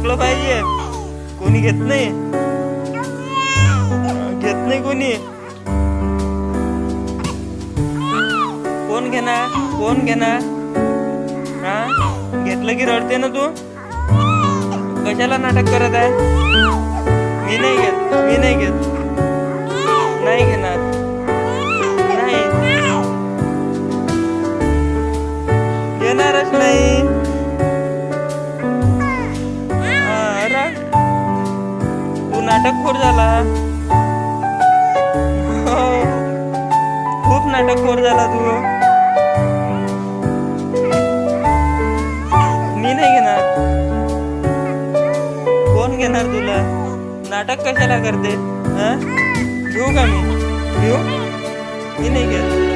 मोकळं पाहिजे. कोणी घेत नाही. घेत नाही कोणी. कोण घेणार? कोण घेणार? हा? घेतलं की रडते ना तू? कशाला नाटक करत आहे? मी नाही घेत. मी नाही घेत. नाटकखोर झाला. हो. खूप नाटकखोर झाला तू. मी नाही घेणार. कोण घेणार तुला? नाटक कशाला करते? हा घेऊ का मी? घेऊ? मी नाही घेत.